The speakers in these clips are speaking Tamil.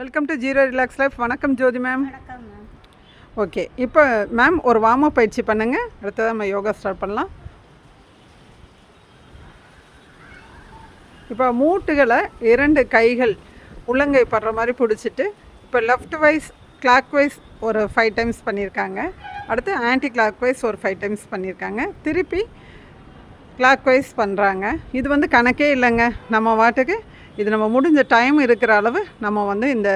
Welcome to zero relax life வணக்கம் ஜோதி மேம் வணக்கம் மேம் ஓகே இப்போ மேம் ஒரு வார்ம் அப் பயிற்சி பண்ணுங்க. அடுத்தது நம்ம யோகா ஸ்டார்ட் பண்ணலாம். இப்போ மூட்டுகளை இரண்டு கைகள் உள்ளங்கை படுற மாதிரி பிடிச்சிட்டு இப்போ லெஃப்ட் வைஸ் கிளாக் வைஸ் ஒரு ஃபைவ் டைம்ஸ் பண்ணியிருக்காங்க. அடுத்து ஆன்டி கிளாக் வைஸ் ஒரு ஃபைவ் டைம்ஸ் பண்ணியிருக்காங்க. திருப்பி கிளாக் வைஸ் பண்ணுறாங்க இது வந்து கணக்கே இல்லைங்க. நம்ம வாட்டுக்கு இது நம்ம முடிஞ்ச டைம் இருக்கிற அளவு நம்ம வந்து இந்த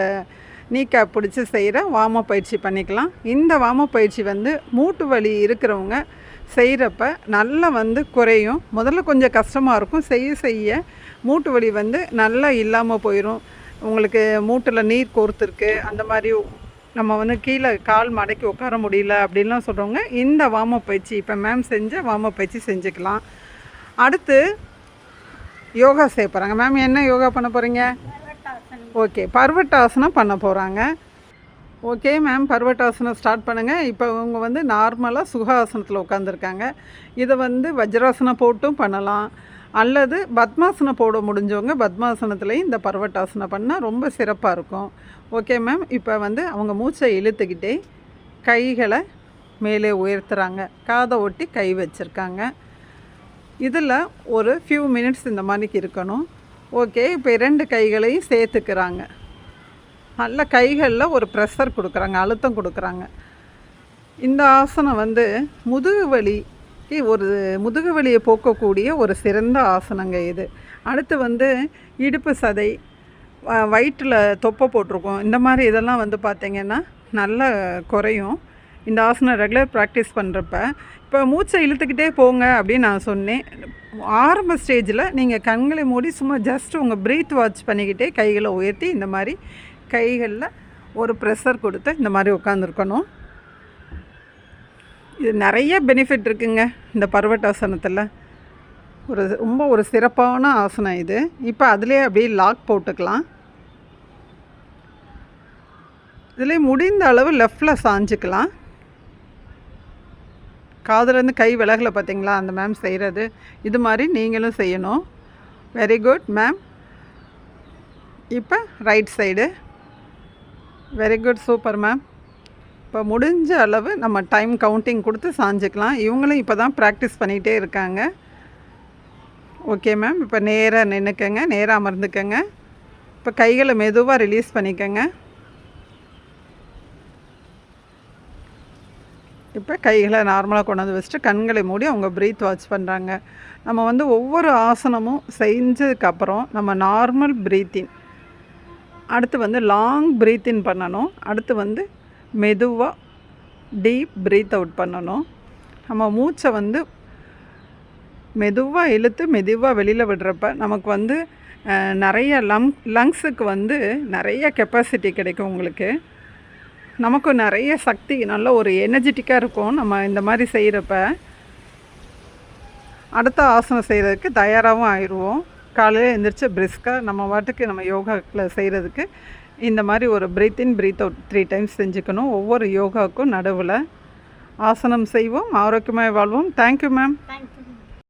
நீ பிடிச்சி செய்கிற வாம பயிற்சி பண்ணிக்கலாம். இந்த வாம பயிற்சி வந்து மூட்டு வலி இருக்கிறவங்க செய்கிறப்ப நல்லா வந்து குறையும். முதல்ல கொஞ்சம் கஷ்டமாக இருக்கும். செய்ய செய்ய மூட்டு வலி வந்து நல்லா இல்லாமல் போயிடும் உங்களுக்கு மூட்டில் நீர் கோர்த்துருக்கு அந்த மாதிரி நம்ம வந்து கீழே கால் மடக்கி உட்கார முடியல அப்படின்லாம் சொல்கிறவங்க இந்த வாம பயிற்சி இப்போ மேம் செஞ்ச வாம பயிற்சி செஞ்சுக்கலாம். அடுத்து யோகா செய்ய போகிறாங்க மேம் என்ன யோகா பண்ண போகிறீங்க ஓகே பர்வட்டாசனம் பண்ண போகிறாங்க ஓகே மேம் பர்வட்டாசனம் ஸ்டார்ட் பண்ணுங்கள் இப்போ இவங்க வந்து நார்மலாக சுகாசனத்தில் உட்காந்துருக்காங்க இதை வந்து வஜ்ராசனம் போட்டும் பண்ணலாம். அல்லது பத்மாசனம் போட முடிஞ்சவங்க பத்மாசனத்துலேயும் இந்த பர்வட்டாசனம் பண்ணால் ரொம்ப சிறப்பாக இருக்கும். ஓகே மேம் இப்போ வந்து அவங்க மூச்சை இழுத்துக்கிட்டே கைகளை மேலே உயர்த்துறாங்க. காதை ஒட்டி கை வச்சுருக்காங்க. இதில் ஒரு ஃபியூ மினிட்ஸ் இந்த மாதிரிக்கு இருக்கணும். ஓகே இப்போ இரண்டு கைகளையும் சேர்த்துக்கிறாங்க. நல்ல கைகளில் ஒரு ப்ரெஷர் கொடுக்குறாங்க அழுத்தம் கொடுக்குறாங்க. இந்த ஆசனம் வந்து முதுகு வலிக்கு ஒரு முதுகு வலியை போக்கக்கூடிய ஒரு சிறந்த ஆசனங்க இது. அடுத்து வந்து இடுப்பு சதை வயிற்றில் தொப்பை போட்டிருக்கோம். இந்த மாதிரி இதெல்லாம் வந்து பார்த்திங்கன்னா நல்லா குறையும். இந்த ஆசனம் ரெகுலர் ப்ராக்டிஸ் பண்ணுறப்ப இப்போ மூச்சை இழுத்துக்கிட்டே போங்க அப்படின்னு நான் சொன்னேன். ஆரம்ப ஸ்டேஜில் நீங்கள் கண்களை மூடி சும்மா ஜஸ்ட் உங்கள் ப்ரீத் வாட்ச் பண்ணிக்கிட்டே கைகளை உயர்த்தி இந்த மாதிரி கைகளில் ஒரு ப்ரெஷர் கொடுத்து இந்த மாதிரி உட்காந்துருக்கணும் இது நிறைய பெனிஃபிட் இருக்குங்க இந்த பர்வட்டாசனத்தில். ஒரு ரொம்ப ஒரு சிறப்பான ஆசனம் இது. இப்போ அதிலே அப்படியே லாக் போட்டுக்கலாம். இதிலே முடிந்த அளவு லெஃப்டில் சாஞ்சிக்கலாம். காதுலேருந்து கை விலகலை பார்த்தீங்களா? அந்த மேம் செய்கிறது இது மாதிரி நீங்களும் செய்யணும். வெரி குட் மேம் இப்போ right side very good super ma'am இப்போ முடிஞ்ச அளவு நம்ம டைம் கவுண்டிங் கொடுத்து சாஞ்சிக்கலாம். இவங்களும் இப்போ தான் ப்ராக்டிஸ் பண்ணிகிட்டே இருக்காங்க. ஓகே மேம் இப்போ நேராக நின்றுக்கங்க நேராக அமர்ந்துக்கங்க. இப்போ கைகளை மெதுவாக ரிலீஸ் பண்ணிக்கங்க. இப்போ கைகளை நார்மலாக கொண்டு வந்து வச்சுட்டு கண்களை மூடி அவங்க ப்ரீத் வாட்ச் பண்ணுறாங்க நம்ம வந்து ஒவ்வொரு ஆசனமும் செஞ்சதுக்கப்புறம் நம்ம நார்மல் ப்ரீத்திங் அடுத்து வந்து லாங் ப்ரீத்தின் பண்ணணும். அடுத்து வந்து மெதுவாக டீப் ப்ரீத் அவுட் பண்ணணும். நம்ம மூச்சை வந்து மெதுவாக இழுத்து மெதுவாக வெளியில் விடுறப்ப நமக்கு வந்து நிறைய லம் லங்ஸுக்கு வந்து நிறைய கெப்பாசிட்டி கிடைக்கும் உங்களுக்கு. நமக்கும் நிறைய சக்தி நல்ல ஒரு எனர்ஜெட்டிக்காக இருக்கும் நம்ம இந்த மாதிரி செய்கிறப்ப அடுத்த ஆசனம் செய்கிறதுக்கு தயாராகவும் ஆயிடுவோம். காலையில் எழுந்திரிச்சு பிரிஸ்காக நம்ம வாட்டுக்கு நம்ம யோகாக்கில் செய்கிறதுக்கு இந்த மாதிரி ஒரு breathe in breathe out three times செஞ்சுக்கணும். ஒவ்வொரு யோகாவுக்கும் நடுவில் ஆசனம் செய்வோம். ஆரோக்கியமாக வாழ்வோம். Thank you ma'am thank you